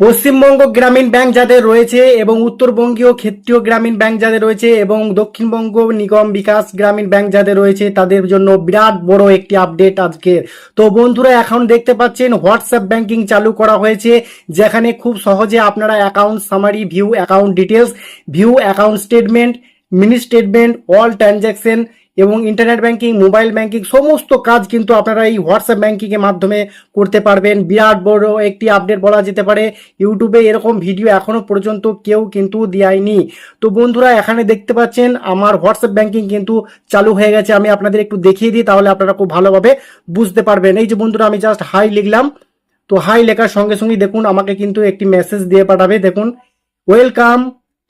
পশ্চিমবঙ্গ গ্রামীণ ব্যাংক যাদের রয়েছে এবং উত্তরবঙ্গীয় ক্ষেত্রীয় গ্রামীণ ব্যাংক যাদের রয়েছে এবং দক্ষিণবঙ্গ নিগম বিকাশ গ্রামীণ ব্যাংক যাদের রয়েছে, তাদের জন্য বিরাট বড় একটি আপডেট আজকের তো বন্ধুরা, এখন দেখতে পাচ্ছেন হোয়াটসঅ্যাপ ব্যাংকিং চালু করা হয়েছে, যেখানে খুব সহজে আপনারা account summary, view account details view account statement, mini statement, all transaction এবং ইন্টারনেট ব্যাংকিং মোবাইল ব্যাংকিং সমস্ত কাজ কিন্তু আপনারা এই হোয়াটসঅ্যাপ ব্যাংকিং এর মাধ্যমে করতে পারবেন। বিরাট বড় একটি আপডেট বলা যেতে পারে। ইউটিউবে এরকম ভিডিও এখনও পর্যন্ত কেউ কিন্তু দেয়নি। তো বন্ধুরা, এখানে দেখতে পাচ্ছেন, আমার হোয়াটসঅ্যাপ ব্যাংকিং কিন্তু চালু হয়ে গেছে। আমি আপনাদের একটু দেখিয়ে দিই, তাহলে আপনারা খুব ভালোভাবে বুঝতে পারবেন। এই যে বন্ধুরা, আমি জাস্ট হাই লিখলাম। তো হাই লেখার সঙ্গে সঙ্গে দেখুন, আমাকে কিন্তু একটি মেসেজ দিয়ে পাঠাবে। দেখুন ওয়েলকাম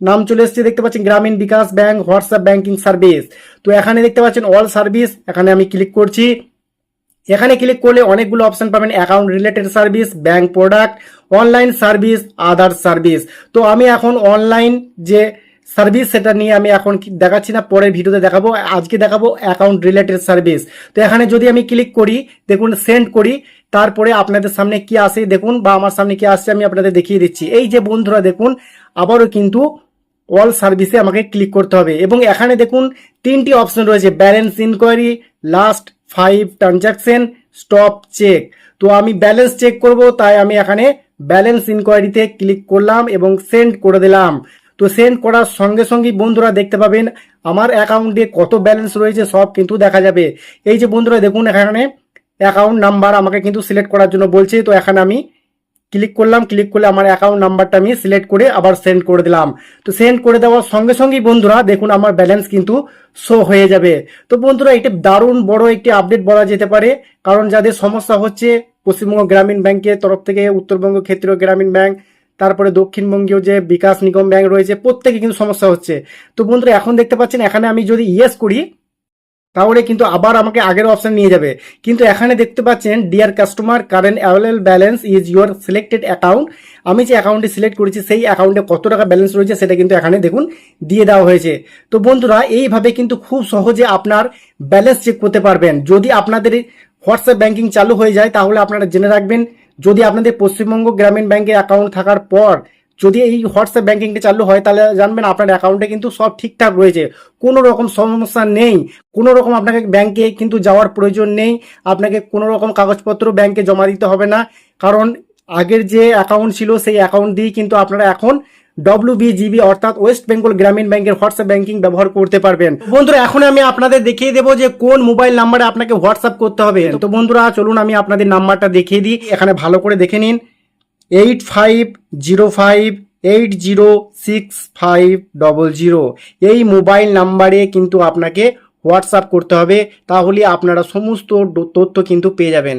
নাম চলে এসেছে, দেখতে পাচ্ছেন, Grameen Bikash bank, WhatsApp banking service. তো এখানে দেখতে পাচ্ছেন, অল সার্ভিস, এখানে আমি ক্লিক করছি। এখানে ক্লিক করলে অনেকগুলো অপশন পাবেন, account related service, bank product, online service, other service. তো আমি এখন অনলাইন যে সার্ভিস, সেটা নিয়ে আমি এখন দেখাচ্ছি না, পরের ভিডিওতে দেখাবো, আজকে দেখাবো অ্যাকাউন্ট রিলেটেড সার্ভিস। তো এখানে যদি আমি ক্লিক করি, দেখুন, সেন্ড করি, তারপরে আপনাদের সামনে কি আসে, দেখুন, বা আমার সামনে কি আসছে, আমি আপনাদের দেখিয়ে দিচ্ছি। এই যে বন্ধুরা, দেখুন, আবারও কিন্তু অল সার্ভিসে আমাকে ক্লিক করতে হবে। এবং এখানে দেখুন, তিনটি অপশন রয়েছে balance inquiry last five transaction stop cheque তো আমি ব্যালেন্স চেক করব, তাই আমি এখানে ব্যালেন্স ইনকোয়ারিতে ক্লিক করলাম এবং সেন্ড করে দিলাম। তো সেন্ড করার সঙ্গে সঙ্গেই বন্ধুরা দেখতে পাবেন, আমার অ্যাকাউন্টে কত ব্যালেন্স রয়েছে, সব কিন্তু দেখা যাবে। এই যে বন্ধুরা, দেখুন এখানে অ্যাকাউন্ট নাম্বার আমাকে কিন্তু সিলেক্ট করার জন্য বলছে, তো এখানে আমি ক্লিক করলাম, ক্লিক করলে আমার অ্যাকাউন্ট নাম্বারটা আমি সিলেক্ট করে আবার সেন্ড করে দিলাম। তো সেন্ড করে দেওয়ার সঙ্গে সঙ্গেই বন্ধুরা, দেখুন আমার ব্যালেন্স কিন্তু শো হয়ে যাবে। তো বন্ধুরা, এটি দারুণ বড় একটি আপডেট বলা যেতে পারে। কারণ যাদের সমস্যা হচ্ছে, পশ্চিমবঙ্গ গ্রামীণ ব্যাংকের তরফ থেকে, উত্তরবঙ্গ ক্ষেত্রীয় গ্রামীণ ব্যাংক, তারপরে দক্ষিণবঙ্গীয় যে বিকাশ নিগম ব্যাংক রয়েছে, প্রত্যেকে কিন্তু সমস্যা হচ্ছে। তো বন্ধুরা, এখন দেখতে পাচ্ছেন, এখানে আমি যদি ইয়েস করি তাহলে কিন্তু আবার আমাকে আগের অপশন নিয়ে যাবে। কিন্তু এখানে দেখতে পাচ্ছেন dear customer current available balance is your selected account আমি যে অ্যাকাউন্টটি সিলেক্ট করেছি, সেই অ্যাকাউন্টে কত টাকা ব্যালেন্স রয়েছে সেটা কিন্তু এখানে দেখুন, দিয়ে দেওয়া হয়েছে। তো বন্ধুরা, এইভাবে কিন্তু খুব সহজে আপনার ব্যালেন্স চেক করতে পারবেন। যদি আপনাদের হোয়াটসঅ্যাপ ব্যাঙ্কিং চালু হয়ে যায়, তাহলে আপনারা জেনে রাখবেন, যদি আপনাদের পশ্চিমবঙ্গ গ্রামীণ ব্যাংকে অ্যাকাউন্ট থাকার পর যদি এই হোয়াটসঅ্যাপ ব্যাংকিংটা চালু হয়, তাহলে জানবেন আপনার অ্যাকাউন্টে কিন্তু সব ঠিকঠাক রয়েছে। কোনো রকম সমস্যা নেই। কোনো রকম আপনাকে ব্যাংকে কিন্তু যাওয়ার প্রয়োজন নেই। আপনাকে কোনো রকম কাগজপত্র ব্যাংকে জমা দিতে হবে না। কারণ আগের যে অ্যাকাউন্ট ছিল, সেই অ্যাকাউন্ট দিয়েই কিন্তু আপনারা এখন ডব্লিউবিজিবি অর্থাৎ ওয়েস্ট বেঙ্গল গ্রামীণ ব্যাংকের হোয়াটসঅ্যাপ ব্যাংকিং ব্যবহার করতে পারবেন। বন্ধুরা, এখন আমি আপনাদের দেখিয়ে দেবো যে কোন মোবাইল নাম্বারে আপনাকে হোয়াটসঅ্যাপ করতে হবে। তো বন্ধুরা, চলুন আমি আপনাদের নাম্বারটা দেখিয়ে দিই। এখানে ভালো করে দেখে নিন। Eight five zero five eight zero six five double zero. এই মোবাইল নাম্বারে কিন্তু আপনাকে হোয়াটসঅ্যাপ করতে হবে, তাহলে আপনারা সমস্ত তথ্য কিন্তু পেয়ে যাবেন।